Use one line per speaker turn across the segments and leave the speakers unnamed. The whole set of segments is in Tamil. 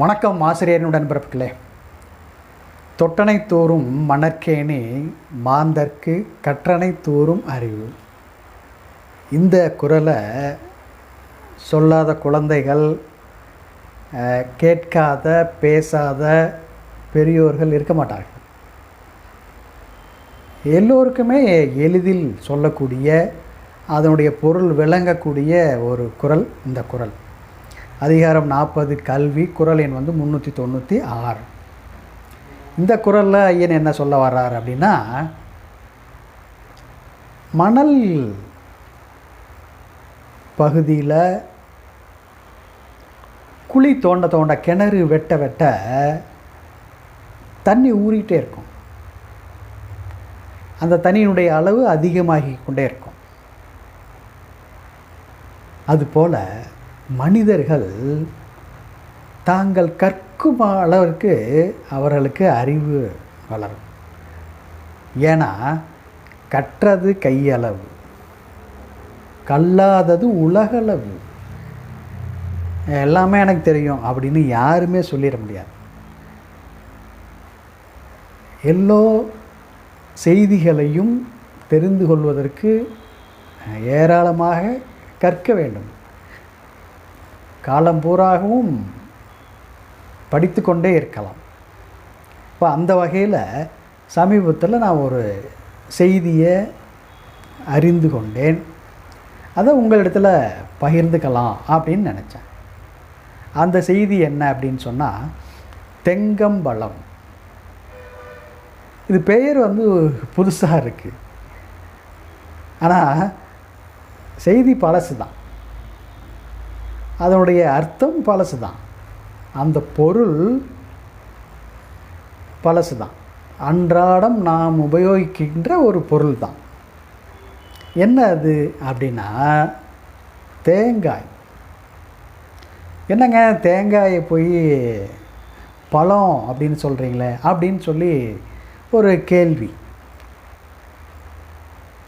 வணக்கம் ஆசிரியனுடன் பிறப்புகளே தொட்டனை தோறும் மணற்கேணி மாந்தற்கு கற்றனை தோறும் அறிவு. இந்த குரலை சொல்லாத குழந்தைகள் கேட்காத பேசாத பெரியோர்கள் இருக்க மாட்டார்கள். எல்லோருக்குமே எளிதில் சொல்லக்கூடிய அதனுடைய பொருள் விளங்கக்கூடிய ஒரு குரல் இந்த குரல். அதிகாரம் நாற்பது கல்வி குரல் எண் வந்து முந்நூற்றி தொண்ணூற்றி ஆறு. இந்த குரலில் ஐயன் என்ன சொல்ல வர்றார் அப்படின்னா மணல் பகுதியில் குழி தோண்ட தோண்ட கிணறு வெட்ட வெட்ட தண்ணி ஊறிட்டே இருக்கும். அந்த தண்ணியினுடைய அளவு அதிகமாகி கொண்டே இருக்கும். அதுபோல் மனிதர்கள் தாங்கள் கற்கும் அளவிற்கு அவர்களுக்கு அறிவு வளரும். ஏன்னா கற்றது கையளவு கல்லாதது உலகளவு. எல்லாமே எனக்கு தெரியும் அப்படின்னு யாருமே சொல்லிட முடியாது. எல்லோ செய்திகளையும் தெரிந்து கொள்வதற்கு ஏராளமாக கற்க வேண்டும். காலம் பூராகவும் படித்து கொண்டே இருக்கலாம். இப்போ அந்த வகையில் சமீபத்தில் நான் ஒரு செய்தியை அறிந்து கொண்டேன். அதை உங்களிடத்தில் பகிர்ந்துக்கலாம் அப்படின்னு நினச்சேன். அந்த செய்தி என்ன அப்படின்னு சொன்னால் தெங்கம்பலம் இது பெயர் வந்து புதுசாக இருக்குது ஆனால் செய்தி பழசு தான் அதனுடைய அர்த்தம் பழசு தான் அந்த பொருள் பழசு தான் அன்றாடம் நாம் உபயோகிக்கின்ற ஒரு பொருள் தான் என்ன அது அப்படின்னா தேங்காய். என்னங்க தேங்காயை போய் பழம் அப்படின்னு சொல்கிறீங்களே அப்படின்னு சொல்லி ஒரு கேள்வி.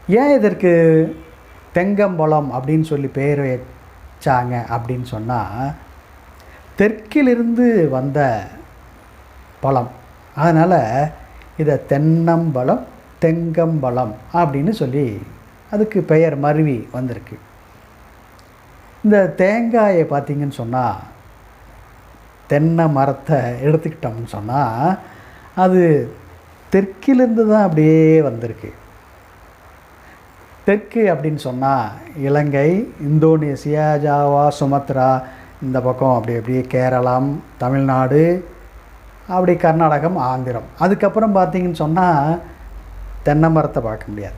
ஏன் இதற்கு தெங்கம்பழம் அப்படின்னு சொல்லி பெயர் வச்சாங்க அப்படின்னு சொன்னால் தெற்கிலிருந்து வந்த பழம். அதனால் இதை தென்னம்பழம் தெங்கம்பழம் அப்படின்னு சொல்லி அதுக்கு பெயர் மருவி வந்திருக்கு. இந்த தேங்காயை பார்த்தீங்கன்னு சொன்னால் தென்னை மரத்தை எடுத்துக்கிட்டோம்னு சொன்னால் அது தெற்கிலிருந்து தான் அப்படியே வந்திருக்கு. தெற்கு அப்படின்னு சொன்னால் இலங்கை இந்தோனேசியா ஜாவா சுமத்ரா இந்த பக்கம் அப்படி அப்படியே கேரளம் தமிழ்நாடு அப்படி கர்நாடகம் ஆந்திரம். அதுக்கப்புறம் பார்த்தீங்கன்னு சொன்னால் தென்னை மரத்தை பார்க்க முடியாது.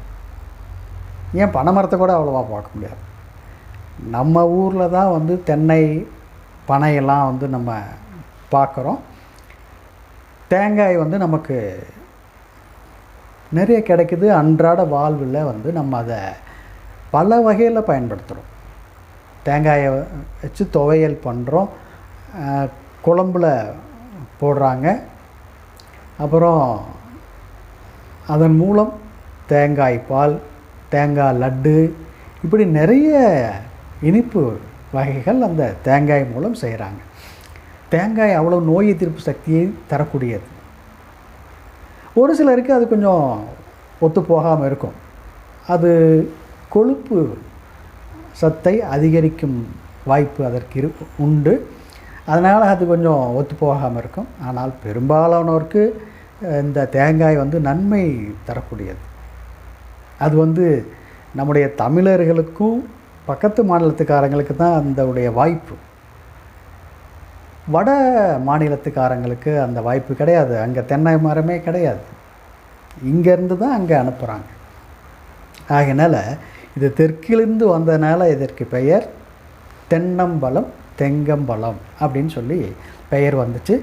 ஏன் பனை மரத்தை கூட அவ்வளோவா பார்க்க முடியாது. நம்ம ஊரில் தான் வந்து தென்னை பனையெல்லாம் வந்து நம்ம பார்க்குறோம். தேங்காய் வந்து நமக்கு நிறைய கிடைக்குது அன்றாட வாழ்வில் வந்து நம்ம அதை பல வகையில் பயன்படுத்துகிறோம் தேங்காயை வச்சு துவையல் பண்ணுறோம் குழம்புல போடுறாங்க. அப்புறம் அதன் மூலம் தேங்காய் பால் தேங்காய் லட்டு இப்படி நிறைய இனிப்பு வகைகள் அந்த தேங்காய் மூலம் செய்கிறாங்க தேங்காய் அவ்வளோ நோய் எதிர்ப்பு சக்தியை தரக்கூடியது. ஒரு சிலருக்கு அது கொஞ்சம் ஒத்து போகாமல் இருக்கும். அது கொழுப்பு சத்தை அதிகரிக்கும் வாய்ப்பு அதற்கு இரு உண்டு. அதனால் அது கொஞ்சம் ஒத்து போகாமல் இருக்கும். ஆனால் பெரும்பாலானோருக்கு இந்த தேங்காய் வந்து நன்மை தரக்கூடியது. அது வந்து நம்முடைய தமிழர்களுக்கும் பக்கத்து மாநிலத்துக்காரங்களுக்கு தான் அந்த உடைய வாய்ப்பு. வட மாநிலத்துக்காரங்களுக்கு அந்த வாய்ப்பு கிடையாது. அங்கே தென்னை மரமே கிடையாது. இங்கேருந்து தான் அங்கே அனுப்புகிறாங்க. ஆகினால இது தெற்கிலிருந்து வந்ததுனால இதற்கு பெயர் தென்னம்பலம் தெங்கம்பலம் அப்படின்னு சொல்லி பெயர் வந்துச்சு.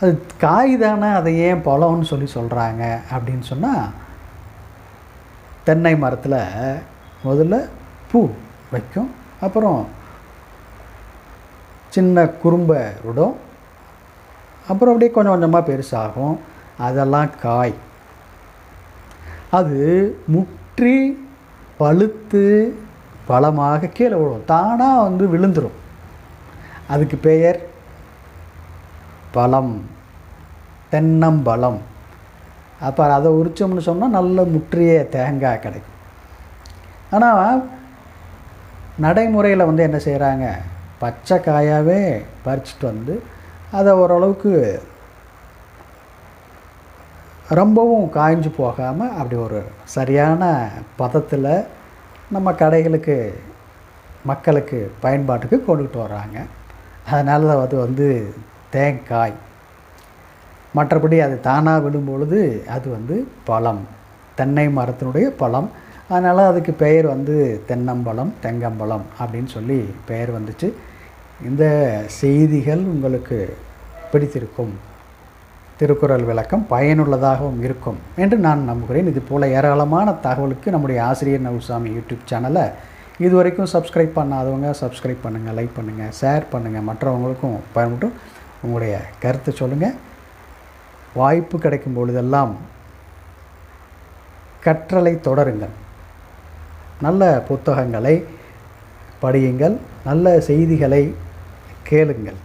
அது காய் தானே அதை ஏன் பழம்னு சொல்லி சொல்கிறாங்க அப்படின்னு சொன்னால் தென்னை மரத்தில் முதல்ல பூ வைக்கும் அப்புறம் சின்ன குறும்பை விடும் அப்புறம் அப்படியே கொஞ்சம் கொஞ்சமாக பெருசாகும். அதெல்லாம் காய். அது முற்றி பழுத்து பழமாக கீழே விழும். தானாக வந்து விழுந்துடும் அதுக்கு பெயர் பழம். தென்னம்பழம். அப்போ அதை உரிச்சோம்னு சொன்னால் நல்ல முற்றிய தேங்காய் கிடைக்கும். ஆனால் நடைமுறையில் வந்து என்ன செய்கிறாங்க பச்சை காயாகவே பறிச்சிட்டு வந்து அதை ஓரளவுக்கு ரொம்பவும் காய்ஞ்சு போகாமல் அப்படி ஒரு சரியான பதத்தில் நம்ம கடைகளுக்கு மக்களுக்கு பயன்பாட்டுக்கு கொண்டுகிட்டு வர்றாங்க. அதனால் அது வந்து தேங்காய். மற்றபடி அது தானாக விடும் பொழுது அது வந்து பழம். தென்னை மரத்தினுடைய பழம். அதனால் அதுக்கு பெயர் வந்து தென்னம்பழம் தெங்கம்பழம் அப்படின்னு சொல்லி பெயர் வந்துச்சு. இந்த செய்திகள் உங்களுக்கு பிடித்திருக்கும். திருக்குறள் விளக்கம் பயனுள்ளதாகவும் இருக்கும் என்று நான் நம்புகிறேன். இது போல் ஏராளமான தகவலுக்கு நம்முடைய ஆசிரியர் நவுசாமி யூடியூப் சேனலை இது வரைக்கும் சப்ஸ்கிரைப் பண்ணாதவங்க சப்ஸ்கிரைப் பண்ணுங்கள் லைக் பண்ணுங்கள் ஷேர் பண்ணுங்கள் மற்றவங்களுக்கும் பயன்பட்டும் உங்களுடைய கருத்தை சொல்லுங்கள் வாய்ப்பு கிடைக்கும் பொழுதெல்லாம் கற்றலை தொடருங்கள். நல்ல புத்தகங்களை படியுங்கள் நல்ல செய்திகளை கேளுங்கள்.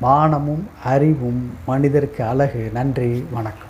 வானமும் அறிவும் மனிதருக்கு அழகு. நன்றி வணக்கம்.